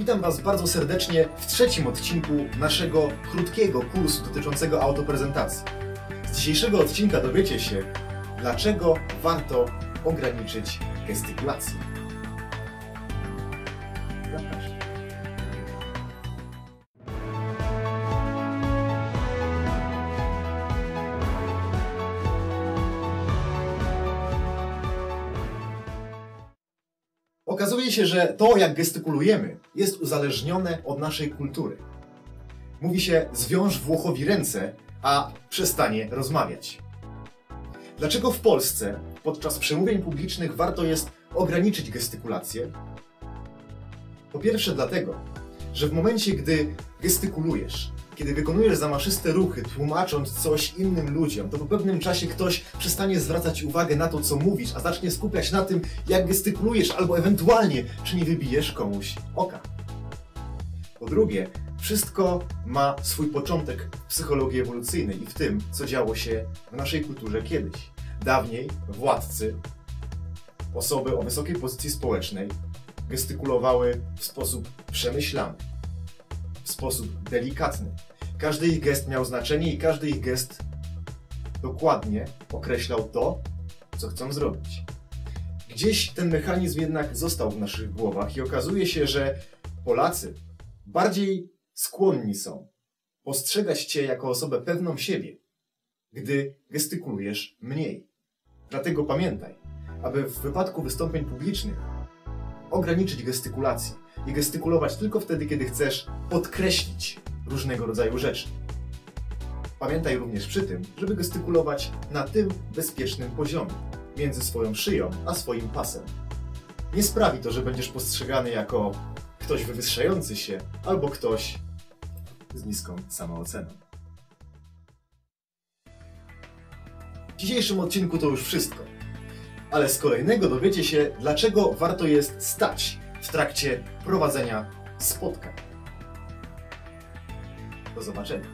Witam Was bardzo serdecznie w trzecim odcinku naszego krótkiego kursu dotyczącego autoprezentacji. Z dzisiejszego odcinka dowiecie się, dlaczego warto ograniczyć gestykulację. Zapraszam. Okazuje się, że to, jak gestykulujemy, jest uzależnione od naszej kultury. Mówi się, zwiąż Włochowi ręce, a przestanie rozmawiać. Dlaczego w Polsce podczas przemówień publicznych warto jest ograniczyć gestykulację? Po pierwsze dlatego, że w momencie, gdy gestykulujesz, kiedy wykonujesz zamaszyste ruchy, tłumacząc coś innym ludziom, to po pewnym czasie ktoś przestanie zwracać uwagę na to, co mówisz, a zacznie skupiać na tym, jak gestykulujesz, albo ewentualnie, czy nie wybijesz komuś oka. Po drugie, wszystko ma swój początek w psychologii ewolucyjnej i w tym, co działo się w naszej kulturze kiedyś. Dawniej władcy, osoby o wysokiej pozycji społecznej, gestykulowały w sposób przemyślany, sposób delikatny. Każdy ich gest miał znaczenie i każdy ich gest dokładnie określał to, co chcą zrobić. Gdzieś ten mechanizm jednak został w naszych głowach i okazuje się, że Polacy bardziej skłonni są postrzegać Cię jako osobę pewną siebie, gdy gestykulujesz mniej. Dlatego pamiętaj, aby w wypadku wystąpień publicznych ograniczyć gestykulację i gestykulować tylko wtedy, kiedy chcesz podkreślić różnego rodzaju rzeczy. Pamiętaj również przy tym, żeby gestykulować na tym bezpiecznym poziomie, między swoją szyją a swoim pasem. Nie sprawi to, że będziesz postrzegany jako ktoś wywyższający się albo ktoś z niską samooceną. W dzisiejszym odcinku to już wszystko. Ale z kolejnego dowiecie się, dlaczego warto jest stać w trakcie prowadzenia spotkań. Do zobaczenia.